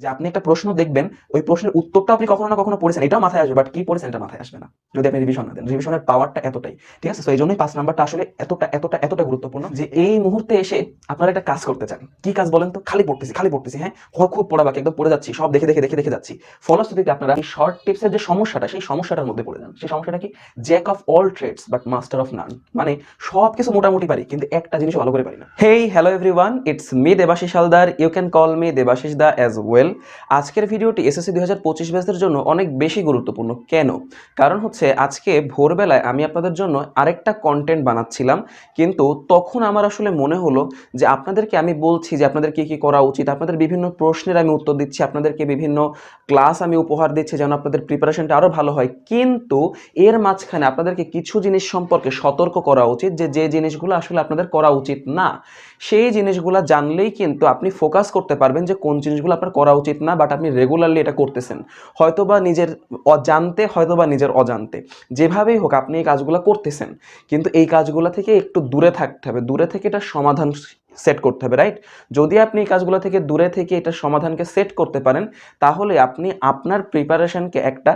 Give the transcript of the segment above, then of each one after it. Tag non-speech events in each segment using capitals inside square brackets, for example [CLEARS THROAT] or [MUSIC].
যে আপনি একটা প্রশ্ন দেখবেন, ওই প্রশ্নের উত্তরটা আপনি কখনো না কখনো পড়েছেন, এটাও মাথায় আসবে বাট কি পড়েছেন এটা মাথায় আসবে না, যদি আপনি রিভিশন না দেন। রিভিশনের পাওয়ারটা এতটাই, ঠিক আছে? তো এই জন্যই পাঁচ নাম্বারটা আসলে এতটা এতটা এতটা গুরুত্বপূর্ণ যে এই মুহূর্তে এসে আপনারা একটা কাজ করতে চান। কি কাজ বলেন তো? খালি পড়তেছি খালি পড়তেছি হ্যাঁ? খুব পড়া বাকি, একদম পড়ে যাচ্ছি, সব দেখে দেখে দেখে দেখে যাচ্ছি। ফলশ্রুতিতে আপনারা এই শর্ট টিপসের যে সমস্যাটা, সেই সমস্যাটার মধ্যে পড়ে যান। সেই সমস্যাটা কি? Jack of all trades but master of none মানে সব কিছু মোটামুটি পারি, কিন্তু একটা জিনিস ভালো করে পারি না। Hey hello everyone it's me Debashis Haldar you can call me Debashis da as well আজকের ভিডিওটি এসএসসি দুই হাজার পঁচিশ ব্যাচের জন্য অনেক বেশি গুরুত্বপূর্ণ। কেন? কারণ হচ্ছে আজকে ভোরবেলায় আমি আপনাদের জন্য আরেকটা কন্টেন্ট বানাচ্ছিলাম, কিন্তু তখন আমার আসলে মনে হলো যে আপনাদেরকে আমি বলছি যে আপনাদের কি কি করা উচিত, আপনাদের বিভিন্ন প্রশ্নের আমি উত্তর দিচ্ছি, আপনাদেরকে বিভিন্ন ক্লাস আমি উপহার দিচ্ছি যেন আপনাদের প্রিপারেশনটা আরও ভালো হয়। কিন্তু এর মাঝখানে আপনাদেরকে কিছু জিনিস সম্পর্কে সতর্ক করা উচিত যে যে জিনিসগুলো আসলে আপনাদের করা উচিত না, সেই জিনিসগুলো জানলেই কিন্তু আপনি ফোকাস করতে পারবেন যে কোন জিনিসগুলো আপনার করা উচিত না বাট আপনি রেগুলারলি এটা করতেছেন। হয়তোবা নিজের অজান্তে, হয়তোবা নিজের অজান্তে। যেভাবেই হোক, আপনি এই কাজগুলো করতেছেন। কিন্তু এই কাজগুলো থেকে একটু দূরে থাকতে হবে। দূরে থেকে এটা সমাধান সেট করতে হবে রাইট যদি আপনি এই কাজগুলো থেকে দূরে থেকে এটা সমাধানকে সেট করতে পারেন, তাহলে আপনি আপনার প্রিপারেশনকে একটা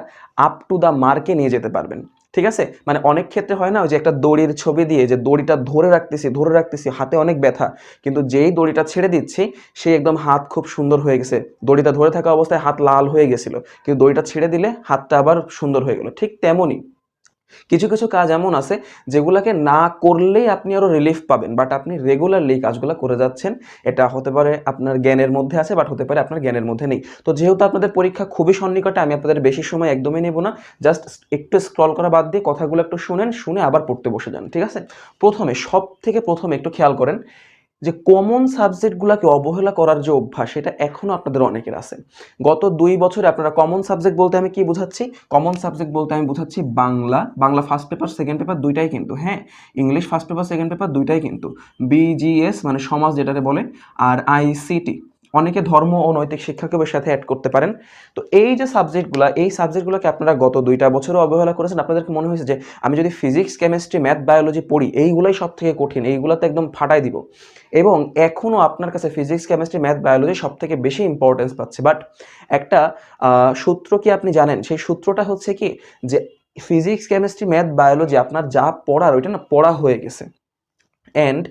আপ টু দ্য মার্কে নিয়ে যেতে পারবেন। ঠিক আছে? মানে অনেক ক্ষেত্রে হয় না? যে একটা দড়ির ছবি দিয়ে যে দড়িটা ধরে রাখতেছি ধরে রাখতেছি, হাতে অনেক ব্যথা। কিন্তু যেই দড়িটা ছেড়ে দিচ্ছি, সেই একদম হাত খুব সুন্দর হয়ে গেছে। দড়িটা ধরে থাকা অবস্থায় হাত লাল হয়ে গেছিল। কিন্তু দড়িটা ছেড়ে দিলে হাতটা আবার সুন্দর হয়ে গেলো। ঠিক তেমনই। কিছু কিছু কাজ এমন আছে যেগুলোকে না করলেই আপনি আরও রিলিফ পাবেন বাট আপনি রেগুলারলি কাজগুলো করে যাচ্ছেন। এটা হতে পারে আপনার জ্ঞানের মধ্যে আছে বাট হতে পারে আপনার জ্ঞানের মধ্যে নেই। তো যেহেতু আপনাদের পরীক্ষা খুবই সন্নিকটে, আমি আপনাদের বেশি সময় একদমই নেব না। জাস্ট একটু স্ক্রল করা বাদ দিয়ে কথাগুলো একটু শুনেন, শুনে আবার পড়তে বসে যান, ঠিক আছে? প্রথমে সব থেকে প্রথমে একটু খেয়াল করেন যে কমন সাবজেক্টগুলোকে অবহেলা করার যে অভ্যাস এটা এখনও আপনাদের অনেকের আছে। গত দুই বছরে আপনারা কমন সাবজেক্ট বলতে আমি কি বুঝাচ্ছি? কমন সাবজেক্ট বলতে আমি বুঝাচ্ছি Bangla. Bangla first paper second paper দুইটাই কিন্তু হ্যাঁ? English first paper second paper দুইটাই কিন্তু। বিজিএস মানে সমাজ যেটাতে বলে, আর আইসিটি অনেকে ধর্ম ও নৈতিক শিক্ষাকে এর সাথে অ্যাড করতে পারেন। তো এই যে সাবজেক্টগুলো এই সাবজেক্টগুলোকে আপনারা গত দুইটা বছরও অবহেলা করেছেন। আপনাদেরকে মনে হয়েছে যে, আমি যদি ফিজিক্স কেমিস্ট্রি ম্যাথ বায়োলজি পড়ি, এইগুলোই সব থেকে কঠিন, এইগুলোতে একদম ফাটাই দিব। এবং এখনও আপনার কাছে ফিজিক্স কেমিস্ট্রি ম্যাথ বায়োলজি সব থেকে বেশি ইম্পর্টেন্স পাচ্ছে। বাট একটা সূত্র কি আপনি জানেন? সেই সূত্রটা হচ্ছে কি? যে ফিজিক্স কেমিস্ট্রি ম্যাথ বায়োলজি আপনার যা পড়ার, ওইটা না পড়া হয়ে গেছে। অ্যান্ড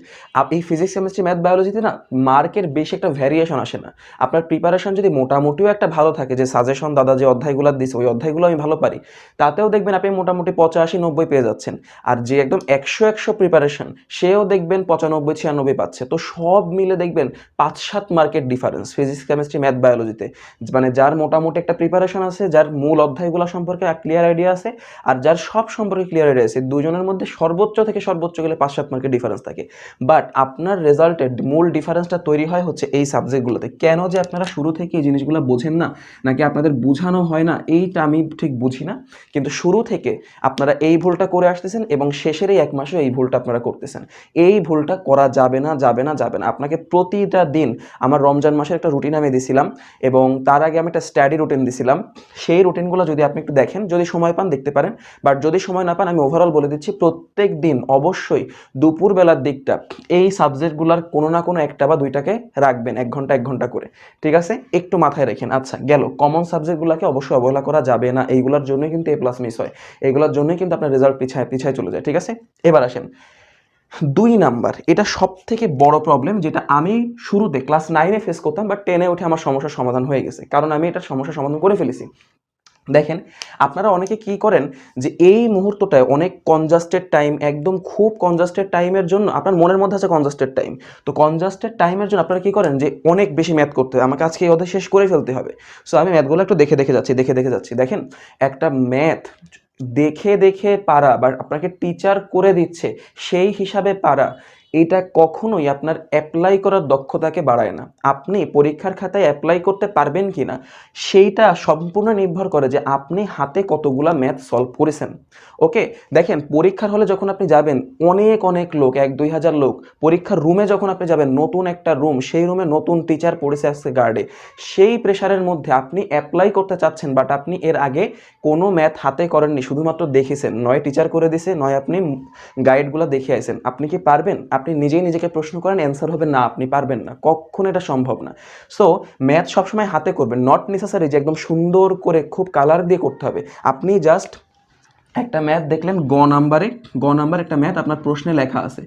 এই ফিজিক্স কেমিস্ট্রি ম্যাথ বায়োলজিতে না মার্কের বেশি একটা ভ্যারিয়েশন আসে না। আপনার প্রিপারেশন যদি মোটামুটিও একটা ভালো থাকে, যে সাজেশন দাদা যে অধ্যায়গুলো দিছে, ওই অধ্যায়গুলো আমি ভালো পারি, তাতেও দেখবেন আপনি মোটামুটি পঁচাশি, নব্বই পেয়ে যাচ্ছেন। আর যে একদম একশো একশো প্রিপারেশন সেও দেখবেন পঁচানব্বই, ছিয়ানব্বই পাচ্ছে। তো সব মিলে দেখবেন পাঁচ সাত market difference physics chemistry math বায়োলজিতে মানে যার মোটামুটি একটা প্রিপারেশন আছে, যার মূল অধ্যায়গুলো সম্পর্কে ক্লিয়ার আইডিয়া আছে, আর যার সব সম্পর্কে ক্লিয়ার আইডিয়া আছে, দুজনের মধ্যে সর্বোচ্চ থেকে সর্বোচ্চ গেলে পাঁচ সাত মার্কের ডিফারেন্স থাকে। বাট আপনার রেজাল্টের মূল ডিফারেন্সটা তৈরি হয় হচ্ছে এই সাবজেক্টগুলোতে কেন যে আপনারা শুরু থেকে এই জিনিসগুলো বোঝেন না? নাকি আপনাদের বোঝানো হয় না? এইটা আমি ঠিক বুঝি না। কিন্তু শুরু থেকে আপনারা এই ভুলটা করে আসতেছেন এবং শেষের এই এক মাসে এই ভুলটা আপনারা করতেছেন। এই ভুলটা করা যাবে না যাবে না যাবে না। আপনাকে প্রতিটা দিন আমার রমজান মাসের একটা রুটিন আমি দিছিলাম এবং তার আগে আমি একটা স্টাডি রুটিন দিছিলাম। সেই রুটিনগুলো যদি আপনি একটু দেখেন, যদি সময় পান দেখতে পারেন। বাট যদি সময় না পান, আমি ওভারঅল বলে দিচ্ছি প্রত্যেক দিন অবশ্যই দুপুরবেলার দিকটা, এই সাবজেক্টগুলোর কোনো না কোনো একটা বা দুইটাকে রাখবেন, এক ঘণ্টা এক ঘণ্টা করে। ঠিক আছে? একটু মাথায় রেখেন। আচ্ছা গেল। কমন সাবজেক্টগুলোকে অবশ্যই অবহেলা করা যাবে না। এইগুলোর জন্যই কিন্তু এ প্লাস মিস হয়। এইগুলোর জন্যই কিন্তু আপনার রেজাল্ট পিছায় পিছায় চলে যায়। ঠিক আছে? এবার আসেন। দুই নাম্বার, এটা সব থেকে বড় প্রবলেম যেটা আমি শুরুতে ক্লাস নাইনে ফেস করতাম বাট টেনে উঠে আমার সমস্যার সমাধান হয়ে গেছে। কারণ আমি এটার সমস্যার সমাধান করে ফেলেছি। দেখেন, আপনারা অনেকে কি করেন যে এই মুহূর্তটায় অনেক কনজাস্টেড টাইম একদম খুব কনজাস্টেড টাইমের জন্য আপনার মনের মধ্যে আছে কনজাস্টেড টাইম তো কনজাস্টেড টাইমের জন্য আপনারা কি করেন যে অনেক বেশি ম্যাথ করতে হবে। আমাকে আজকে এই অধ্যায় শেষ করে ফেলতে হবে। সো আমি ম্যাথগুলো একটু দেখে দেখে যাচ্ছি, দেখে দেখে যাচ্ছি। দেখেন, একটা ম্যাথ দেখে দেখে পারা বা আপনাকে টিচার করে দিচ্ছে সেই হিসাবে পারা। এটা কখনোই আপনার অ্যাপ্লাই করার দক্ষতাকে বাড়ায় না। আপনি পরীক্ষার খাতায় অ্যাপ্লাই করতে পারবেন কি না, সেইটা সম্পূর্ণ নির্ভর করে যে আপনি হাতে কতগুলা ম্যাথ সলভ করেছেন। ওকে দেখেন, পরীক্ষার হলে যখন আপনি যাবেন, অনেক অনেক লোক, এক, দুই হাজার লোক, পরীক্ষার রুমে যখন আপনি যাবেন, নতুন একটা রুম সেই রুমে নতুন টিচার পড়েছে আসছে গার্ডে সেই প্রেশারের মধ্যে আপনি অ্যাপ্লাই করতে চাচ্ছেন বাট আপনি এর আগে কোনো ম্যাথ হাতে করেননি, শুধুমাত্র দেখেছেন। নয় টিচার করে দিছে, নয় আপনি গাইডগুলো দেখে আছেন আপনি কি পারবেন? আপনি নিজেই নিজেকে প্রশ্ন করেন অ্যান্সার হবে, না, আপনি পারবেন না। কখনো এটা সম্ভব না। সো ম্যাথ সবসময় হাতে করবেন নট নেসেসারি যে একদম সুন্দর করে খুব কালার দিয়ে করতে হবে। আপনি জাস্ট একটা ম্যাথ দেখলেন গ নাম্বারে, গ নাম্বার একটা ম্যাথ আপনার প্রশ্নে লেখা আছে।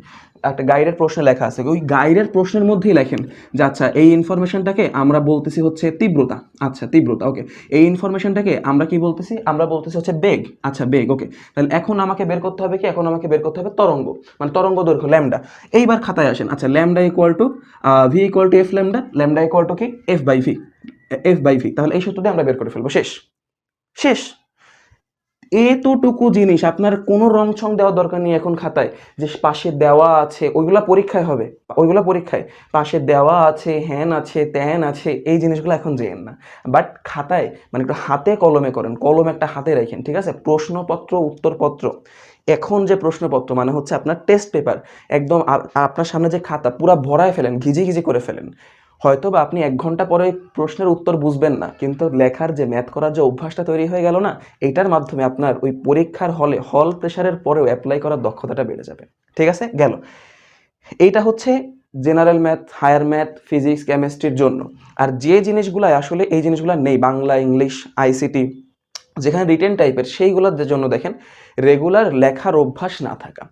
একটা গাইডের প্রশ্নে লেখা আছে। ওই গাইডের প্রশ্নের মধ্যেই লেখেন যে আচ্ছা এই ইনফরমেশনটাকে আমরা বলতেছি হচ্ছে তীব্রতা। আচ্ছা তীব্রতা ওকে এই ইনফরমেশনটাকে আমরা কি বলতেছি? আমরা বলতেছি হচ্ছে বেগ। আচ্ছা বেগ ওকে তাহলে এখন আমাকে বের করতে হবে কি? এখন আমাকে বের করতে হবে তরঙ্গ। মানে তরঙ্গ দৈর্ঘ্য ল্যামডা এইবার খাতায় আসেন। আচ্ছা lambda equal to V equal to F lambda lambda equal to কি? F by V F by V তাহলে এই সূত্রটি আমরা বের করে ফেলব। শেষ। শেষ। এতটুকু জিনিস, আপনার কোনো রং ছং দেওয়ার দরকার নেই এখন খাতায়, যে পাশে দেওয়া আছে, ওইগুলা পরীক্ষায় হবে, ওইগুলা পরীক্ষায়। পাশে দেওয়া আছে, হ্যান আছে, ত্যান আছে, এই জিনিসগুলো এখন যেন না। বাট খাতায় মানে একটু হাতে কলমে করেন, কলম একটা হাতে রাখেন, ঠিক আছে? প্রশ্নপত্র, উত্তরপত্র। এখন যে প্রশ্নপত্র মানে হচ্ছে আপনার টেস্ট পেপার, একদম আপনার সামনে যে খাতা, পুরা ভরায় ফেলেন ঘিজে ঘিজে করে ফেলেন। হয়তো বা আপনি এক ঘণ্টা পরে প্রশ্নের উত্তর বুঝবেন না, কিন্তু লেখার যে ম্যাথ করার যে অভ্যাসটা তৈরি হয়ে গেল না, এটার মাধ্যমে আপনার ওই পরীক্ষার হলে হল প্রেশারের পরেও অ্যাপ্লাই করার দক্ষতাটা বেড়ে যাবে। ঠিক আছে? গেল। এইটা হচ্ছে general math higher math physics কেমিস্ট্রির জন্য। আর যে জিনিসগুলো আসলে এই জিনিসগুলো নেই, বাংলা, ইংলিশ আইসিটি যেখানে রিটেন টাইপের সেইগুলোর জন্য দেখেন রেগুলার লেখার অভ্যাস না থাকা।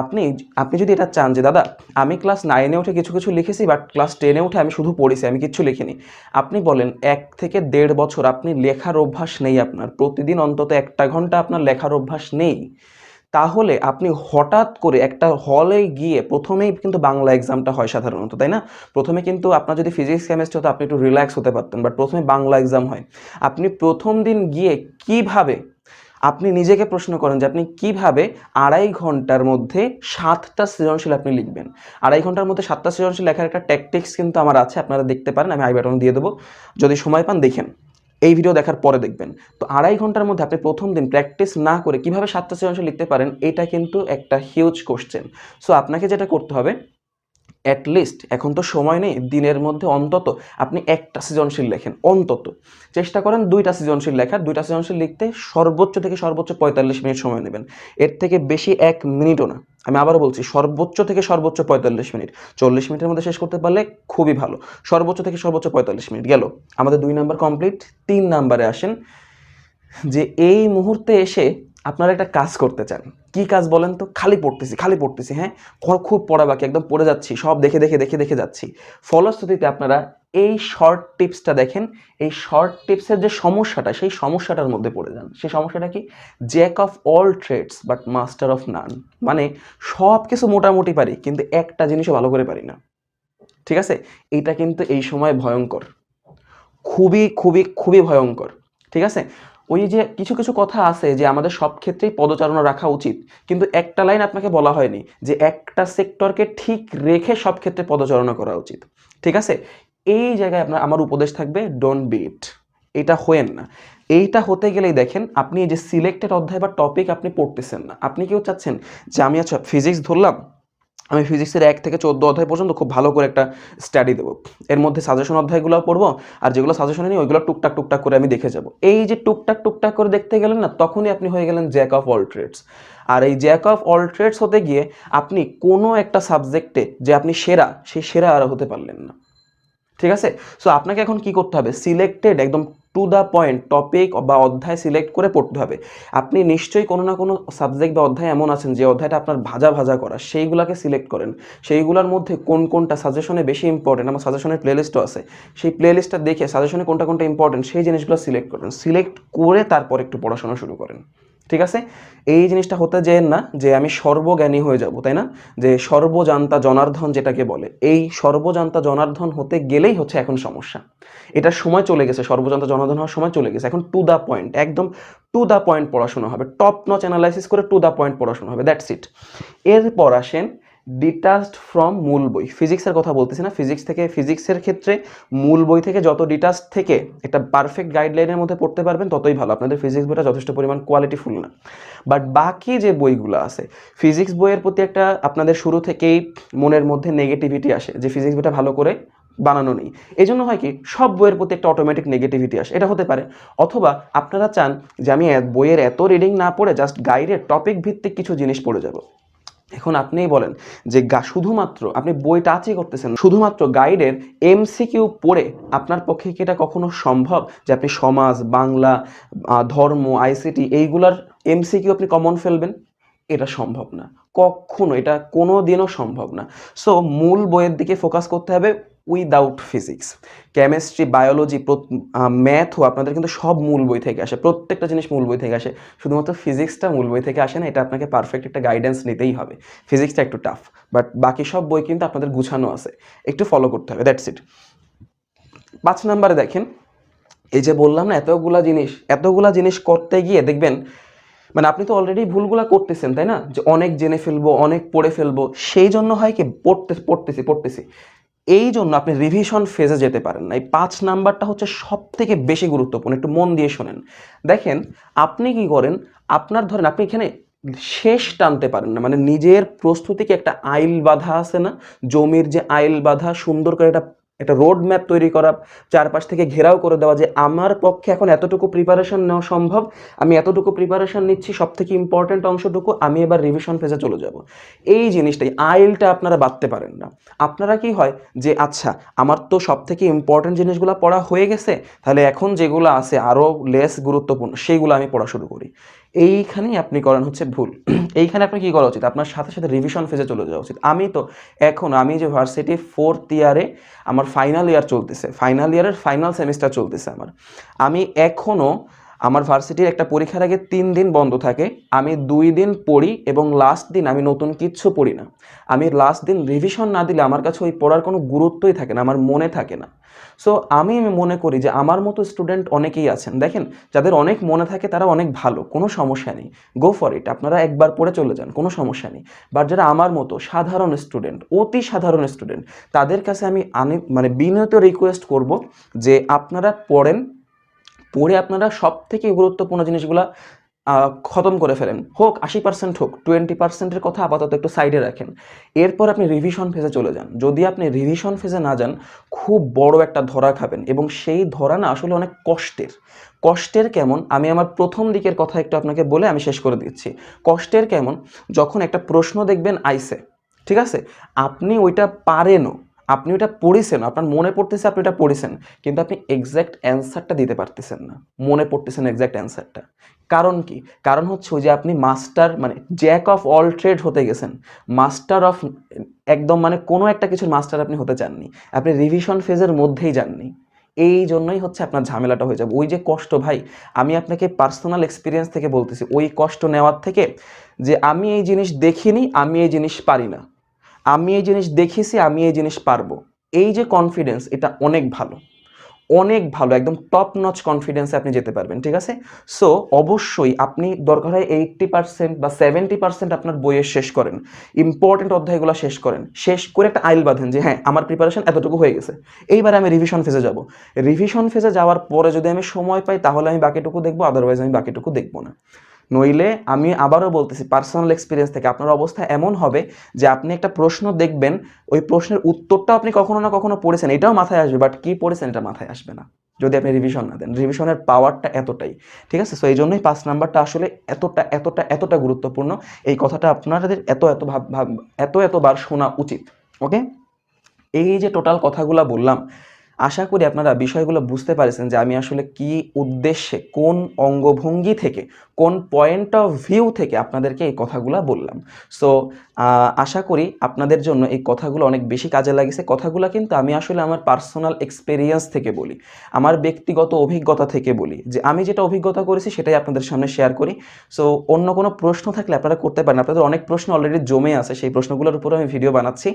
আপনি আপনি যদি এটা চান যে, দাদা, আমি ক্লাস নাইনে উঠে কিছু কিছু লিখেছি বাট ক্লাস টেনে উঠে আমি শুধু পড়েছি, আমি কিচ্ছু লিখিনি। আপনি বলেন, এক থেকে দেড় বছর আপনি লেখার অভ্যাস নেই আপনার। প্রতিদিন অন্তত একটা ঘণ্টা আপনার লেখার অভ্যাস নেই। তাহলে আপনি হঠাৎ করে একটা হলে গিয়ে প্রথমেই কিন্তু বাংলা এক্সামটা হয় সাধারণত, তাই না? প্রথমে কিন্তু আপনার যদি ফিজিক্স কেমিস্ট্রি হতো, আপনি একটু রিল্যাক্স হতে পারতেন বাট প্রথমে বাংলা এক্সাম হয়। আপনি প্রথম দিন গিয়ে কীভাবে, আপনি নিজেকে প্রশ্ন করেন যে আপনি কীভাবে আড়াই ঘণ্টার মধ্যে সাতটা সৃজনশীল আপনি লিখবেন? আড়াই ঘণ্টার মধ্যে সাতটা সৃজনশীল লেখার একটা ট্যাকটিক্স কিন্তু আমার আছে, আপনারা দেখতে পারেন, আমি আই বাটন দিয়ে দেবো। যদি সময় পান, দেখেন। এই ভিডিও দেখার পরে দেখবেন। তো আড়াই ঘণ্টার মধ্যে আপনি প্রথম দিন প্র্যাকটিস না করে কীভাবে সাতটা সৃজনশীল লিখতে পারেন, এটা কিন্তু একটা হিউজ কোশ্চেন সো আপনাকে যেটা করতে হবে অ্যাটলিস্ট এখন তো সময় নেই, দিনের মধ্যে অন্তত আপনি একটা সৃজনশীল লেখেন, অন্তত। চেষ্টা করেন দুইটা সৃজনশীল লেখার, দুইটা সৃজনশীল লিখতে সর্বোচ্চ থেকে সর্বোচ্চ পঁয়তাল্লিশ মিনিট সময় নেবেন। এর থেকে বেশি এক মিনিটও না। আমি আবারও বলছি, সর্বোচ্চ থেকে সর্বোচ্চ পঁয়তাল্লিশ মিনিট। চল্লিশ মিনিটের মধ্যে শেষ করতে পারলে খুবই ভালো। সর্বোচ্চ থেকে সর্বোচ্চ পঁয়তাল্লিশ মিনিট গেল। আমাদের দুই নাম্বার কমপ্লিট তিন নাম্বারে আসেন যে এই মুহূর্তে এসে আপনারা একটা কাজ করতে চান। কি কাজ বলেন তো? খালি পড়তেছি খালি পড়তেছি হ্যাঁ? খুব পড়া বাকি, একদম পড়ে যাচ্ছি, সব দেখে দেখে দেখে দেখে যাচ্ছি। ফলশ্রুতিতে আপনারা এই শর্ট টিপসটা দেখেন, এই শর্ট টিপসের যে সমস্যাটা, সেই সমস্যাটার মধ্যে পড়ে যান। সেই সমস্যাটা কি? Jack of all trades but master of none মানে সব কিছু মোটামুটি পারি, কিন্তু একটা জিনিসও ভালো করে পারি না। ঠিক আছে? এটা কিন্তু এই সময় ভয়ঙ্কর। খুবই খুবই খুবই ভয়ঙ্কর। ঠিক আছে? ওই যে কিছু কিছু কথা আছে যে আমাদের সব ক্ষেত্রেই পদচারণা রাখা উচিত, কিন্তু একটা লাইন আপনাকে বলা হয়নি যে একটা সেক্টরকে ঠিক রেখে সব ক্ষেত্রে পদচারণা করা উচিত। ঠিক আছে? এই জায়গায় আপনার, আমার উপদেশ থাকবে ডোন্ট বিট এটা হয়েন না। এইটা হতে গেলেই দেখেন, আপনি এই যে সিলেক্টেড অধ্যায় বা টপিক আপনি পড়তেছেন না। আপনি কেউ চাচ্ছেন যে আমি আচ্ছা ফিজিক্স ধরলাম আমি ফিজিক্সের এক থেকে চোদ্দ অধ্যায় পর্যন্ত খুব ভালো করে একটা স্টাডি দেবো। এর মধ্যে সাজেশন অধ্যায়গুলো পড়ব, আর যেগুলো সাজেশনে নিই ওইগুলো টুকটাক টুকটাক করে আমি দেখে যাব। এই যে টুকটাক টুকটাক করে দেখতে গেলেন না, তখনই আপনি হয়ে গেলেন জ্যাক অফ অল ট্রেডস আর এই জ্যাক অফ অল ট্রেডস হতে গিয়ে আপনি কোনো একটা সাবজেক্টে যে আপনি সেরা, সেই সেরা আর হতে পারলেন না। ঠিক আছে? সো আপনাকে এখন কি করতে হবে? সিলেক্টেড একদম টু দ্য পয়েন্ট টপিক বা অধ্যায় সিলেক্ট করে পড়তে হবে। আপনি নিশ্চয়ই কোনো না কোনো সাবজেক্ট বা অধ্যায় এমন আছেন যে অধ্যায়টা আপনার ভাজা ভাজা করা, সেইগুলোকে সিলেক্ট করেন। সেইগুলোর মধ্যে কোন কোনটা সাজেশনে বেশি ইম্পর্টেন্ট আমার সাজেশনের প্লেলিস্টও আছে। সেই প্লেলিস্টটা দেখে সাজেশনে কোনটা কোনটা ইম্পর্টেন্ট সেই জিনিসগুলো সিলেক্ট করেন। সিলেক্ট করে তারপর একটু পড়াশোনা শুরু করেন। ঠিক আছে? এই জিনিসটা হতে যে না যে আমি সর্বজ্ঞানী হয়ে যাব, তাই না? যে সর্বজান্তা জনার্ধন যেটাকে বলে, এই সর্বজান্তা জনার্ধন হতে গেলেই হচ্ছে এখন সমস্যা। এটা সময় চলে গেছে, সর্বজান্তা জনার্ধন হওয়ার সময় চলে গেছে। এখন টু দ্য পয়েন্ট একদম টু দ্য পয়েন্ট পড়াশোনা হবে। টপ নচ অ্যানালাইসিস করে টু দ্য পয়েন্ট পড়াশোনা হবে দ্যাটস ইট এরপর আসেন ডিটাচড ফ্রম মূল বই। ফিজিক্সের কথা বলতেছি না। ফিজিক্স থেকে ফিজিক্সের ক্ষেত্রে মূল বই থেকে যত ডিটাচ থেকে একটা পারফেক্ট গাইডলাইনের মধ্যে পড়তে পারবেন, ততই ভালো। আপনাদের ফিজিক্স বইটা যথেষ্ট পরিমাণ কোয়ালিটিফুল না। বাট বাকি যে বইগুলো আছে ফিজিক্স বইয়ের প্রতি একটা আপনাদের শুরু থেকেই মনের মধ্যে নেগেটিভিটি আসে যে ফিজিক্স বইটা ভালো করে বানানো নেই। এই জন্য হয় কি, সব বইয়ের প্রতি একটা অটোমেটিক নেগেটিভিটি আসে। এটা হতে পারে। অথবা আপনারা চান যে আমি বইয়ের এত রিডিং না পড়ে জাস্ট গাইডের টপিক ভিত্তিক কিছু জিনিস পড়ে যাব। এখন আপনিই বলেন যে গা, শুধুমাত্র আপনি বই টাচই করতেছেন শুধুমাত্র গাইডের এমসিকিউ পড়ে আপনার পক্ষে কি এটা কখনো সম্ভব? যে আপনি সমাজ, বাংলা ধর্ম আইসিটি এইগুলার এমসিকিউ আপনি কমন ফেলবেন? এটা সম্ভব না। কখনো, এটা কোনো দিনও সম্ভব না। সো মূল বইয়ের দিকে ফোকাস করতে হবে উইদাউট ফিজিক্স কেমিস্ট্রি বায়োলজি ম্যাথও আপনাদের কিন্তু সব মূল বই থেকে আসে। প্রত্যেকটা জিনিস মূল বই থেকে আসে। শুধুমাত্র ফিজিক্সটা মূল বই থেকে আসে না, এটা আপনাকে পারফেক্ট একটা গাইডেন্স নিতেই হবে। ফিজিক্সটা একটু টাফ বাট বাকি সব বই কিন্তু আপনাদের গুছানো আছে। একটু ফলো করতে হবে দ্যাটস ইট পাঁচ নাম্বারে দেখেন, এই যে বললাম না, এতগুলা জিনিস এতগুলা জিনিস করতে গিয়ে দেখবেন মানে আপনি তো অলরেডি ভুলগুলা করতেছেন, তাই না? যে অনেক জেনে ফেলব, অনেক পড়ে ফেলব, সেই জন্য হয় কি, পড়তে, পড়তেছি পড়তেছি। এই জন্য আপনি রিভিশন ফেজে যেতে পারেন না। এই পাঁচ নাম্বারটা হচ্ছে সব থেকে বেশি গুরুত্বপূর্ণ। একটু মন দিয়ে শোনেন। দেখেন, আপনি কি করেন? আপনার ধরেন আপনি এখানে শেষ টানতে পারেন না। মানে নিজের প্রস্তুতিকে একটা আইল বাধা আছে না? জমির যে আইল বাধা, সুন্দর করে একটা একটা রোড ম্যাপ তৈরি করা, চারপাশ থেকে ঘেরাও করে দেওয়া যে আমার পক্ষে এখন এতটুকু প্রিপারেশন নেওয়া সম্ভব, আমি এতটুকু প্রিপারেশন নিচ্ছি সব থেকে ইম্পর্ট্যান্ট অংশটুকু আমি এবার রিভিশন ফেজে চলে যাব। এই জিনিসটাই, আইলটা আপনারা বাঁধতে পারেন না। আপনারা কি হয় যে আচ্ছা আমার তো সব থেকে ইম্পর্ট্যান্ট জিনিসগুলো পড়া হয়ে গেছে, তাহলে এখন যেগুলো আছে আরও লেস গুরুত্বপূর্ণ, সেইগুলো আমি পড়া শুরু করি। এইখানেই আপনি করেন হচ্ছে ভুল। [CLEARS THROAT] এইখানে আপনার কী করা উচিত? আপনার সাথে সাথে রিভিশন ফেজে চলে যাওয়া উচিত। আমি তো এখন, আমি যে ভার্সিটি ফোর্থ ইয়ারে আমার ফাইনাল ইয়ার চলতেছে। ফাইনাল ইয়ারের ফাইনাল সেমিস্টার চলতেছে আমার। আমি এখনও আমার ভার্সিটির একটা পরীক্ষার আগে তিন দিন বন্ধ থাকে। আমি দুই দিন পড়ি এবং লাস্ট দিন আমি নতুন কিচ্ছু পড়ি না। আমি লাস্ট দিন রিভিশন না দিলে আমার কাছে ওই পড়ার কোনো গুরুত্বই থাকে না, আমার মনে থাকে না। সো আমি মনে করি যে আমার মতো স্টুডেন্ট অনেকেই আছেন। দেখেন, যাদের অনেক মনে থাকে তারা অনেক ভালো, কোনো সমস্যা নেই। গো ফর ইট আপনারা একবার পড়ে চলে যান, কোনো সমস্যা নেই। বাট যারা আমার মতো সাধারণ স্টুডেন্ট অতি সাধারণ স্টুডেন্ট তাদের কাছে আমি মানে বিনীত রিকোয়েস্ট করব যে আপনারা পড়েন পড়ে আপনারা সব থেকে গুরুত্বপূর্ণ জিনিসগুলো খতম করে ফেলেন। হোক, আশি পার্সেন্ট হোক টোয়েন্টি পার্সেন্টের কথা আপাতত একটু সাইডে রাখেন। এরপর আপনি রিভিশন ফেজে চলে যান। যদি আপনি রিভিশন ফেজে না যান, খুব বড় একটা ধরা খাবেন এবং সেই ধরা না আসলে অনেক কষ্টের। কষ্টের কেমন? আমি আমার প্রথম দিকের কথা একটু আপনাকে বলে আমি শেষ করে দিচ্ছি। কষ্টের কেমন? যখন একটা প্রশ্ন দেখবেন আইসে, ঠিক আছে? আপনি ওইটা পারেনও আপনি ওটা পড়েছেন, আপনার মনে পড়তেছে আপনি ওটা পড়েছেন, কিন্তু আপনি এক্স্যাক্ট অ্যান্সারটা দিতে পারতেছেন না। মনে পড়তেছেন এক্স্যাক্ট অ্যান্সারটা কারণ কি? কারণ হচ্ছে ওই যে আপনি মাস্টার মানে জ্যাক অফ অল ট্রেড হতে গেছেন। মাস্টার অফ একদম মানে কোনো একটা কিছুর মাস্টার আপনি হতে চাননি। আপনি রিভিশন ফেজের মধ্যেই যাননি। এই জন্যই হচ্ছে আপনার ঝামেলাটা হয়ে যাবে। ওই যে কষ্ট ভাই, আমি আপনাকে পার্সোনাল এক্সপিরিয়েন্স থেকে বলতেছি। ওই কষ্ট নেওয়ার থেকে যে আমি এই জিনিস দেখিনি, আমি এই জিনিস পারি না। আমি এই জিনিস দেখেছি, আমি এই জিনিস পারব। এই যে কনফিডেন্স এটা অনেক ভালো। অনেক ভালো, একদম টপ নচ কনফিডেন্সে আপনি যেতে পারবেন, ঠিক আছে? সো অবশ্যই আপনি দরকার হয় এইট্টি পার্সেন্ট বা সেভেন্টি পার্সেন্ট আপনার বইয়ের শেষ করেন। ইম্পর্টেন্ট অধ্যায়গুলো শেষ করেন। শেষ করে একটা আইল বাঁধেন যে হ্যাঁ আমার প্রিপারেশন এতটুকু হয়ে গেছে। এইবার আমি রিভিশন ফেজে যাব। রিভিশন ফেজে যাওয়ার পরে যদি আমি সময় পাই, তাহলে আমি বাকিটুকু দেখব আদারওয়াইজ আমি বাকিটুকু দেখব না। নইলে আমি আবারও বলতেছি পার্সোনাল এক্সপিরিয়েন্স থেকে আপনার অবস্থা এমন হবে যে আপনি একটা প্রশ্ন দেখবেন, ওই প্রশ্নের উত্তরটা আপনি কখনো না কখনো পড়েছেন, এটাও মাথায় আসবে বাট কি পড়েছেন এটা মাথায় আসবে না, যদি আপনি রিভিশন না দেন। রিভিশনের পাওয়ারটা এতটাই, ঠিক আছে? সো এই জন্যই পাঁচ নাম্বারটা আসলে এতটা এতটা এতটা গুরুত্বপূর্ণ, এই কথাটা আপনাদের এত এত ভাব ভাব, এত, এতবার শোনা উচিত ওকে এই যে টোটাল কথাগুলো বললাম আশা করি আপনারা বিষয়গুলো বুঝতে পারছেন যে আমি আসলে কি উদ্দেশ্যে কোন অঙ্গভঙ্গি থেকে, কোন পয়েন্ট অফ ভিউ থেকে আপনাদেরকে এই কথাগুলো বললাম। সো আশা করি আপনাদের জন্য এই কথাগুলো অনেক বেশি কাজে লাগছে কথাগুলো কিন্তু আমি আসলে আমার পার্সোনাল এক্সপেরিয়েন্স থেকে বলি, আমার ব্যক্তিগত অভিজ্ঞতা থেকে বলি যে আমি যেটা অভিজ্ঞতা করেছি সেটাই আপনাদের সামনে শেয়ার করি। সো অন্য কোনো প্রশ্ন থাকলে আপনারা করতে পারেন। আপনাদের অনেক প্রশ্ন অলরেডি জমে আছে, সেই প্রশ্নগুলোর উপরে আমি ভিডিও বানাচ্ছি।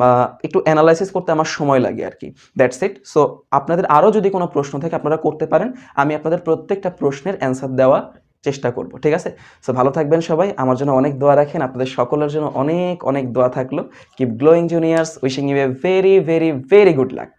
বা একটু অ্যানালাইসিস করতে আমার সময় লাগে আর কি। দ্যাটস ইট সো আপনাদের আরও যদি কোনো প্রশ্ন থাকে আপনারা করতে পারেন। আমি আপনাদের প্রত্যেকটা প্রশ্নের অ্যান্সার দেওয়া চেষ্টা করব, ঠিক আছে? সো ভালো থাকবেন সবাই। আমার জন্য অনেক দোয়া রাখেন। আপনাদের সকলের জন্য অনেক অনেক দোয়া থাকল। Keep glowing juniors wishing you a very very very good luck